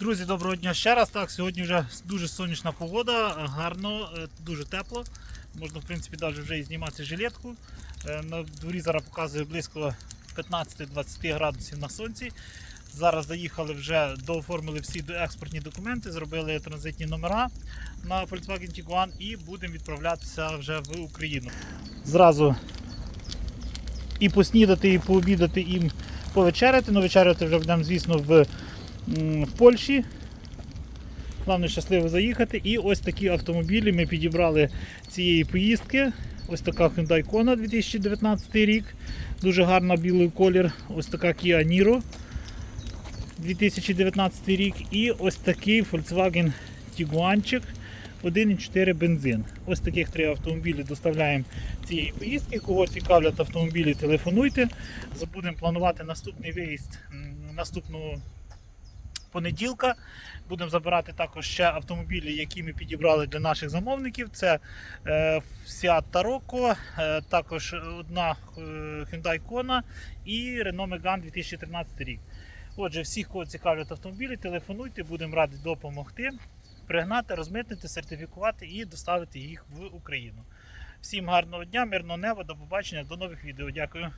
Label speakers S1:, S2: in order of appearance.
S1: Друзі, доброго дня ще раз. Так, сьогодні вже дуже сонячна погода, гарно, е, дуже тепло. Можна, в принципі, навіть вже і знімати жилетку. Е, На дворі зараз показує близько 15-20 градусів на сонці. Зараз заїхали вже, дооформили всі експортні документи, зробили транзитні номера на Volkswagen Tiguan і будемо відправлятися вже в Україну. Зразу і поснідати, і пообідати, і повечеряти. Ну, вечеряти вже будемо, звісно, в в Польщі. Головне щасливо заїхати. І ось такі автомобілі ми підібрали цієї поїздки. Ось така Hyundai Kona 2019 рік. Дуже гарна білий колір. Ось така Kia Niro 2019 рік. І ось такий Volkswagen Tiguanчик 1,4 бензин. Ось таких три автомобілі доставляємо цієї поїздки. Кого цікавлять автомобілі, телефонуйте. Будемо планувати наступний виїзд м, наступну понеділка. Будемо забирати також ще автомобілі, які ми підібрали для наших замовників. Це е, Fiat Tarocco, е, також одна е, Hyundai Kona і Renault Megane 2013 рік. Отже, всіх, кого цікавлять автомобілі, телефонуйте, будемо раді допомогти, пригнати, розмитнити, сертифікувати і доставити їх в Україну. Всім гарного дня, мирного неба, до побачення, до нових відео. Дякую.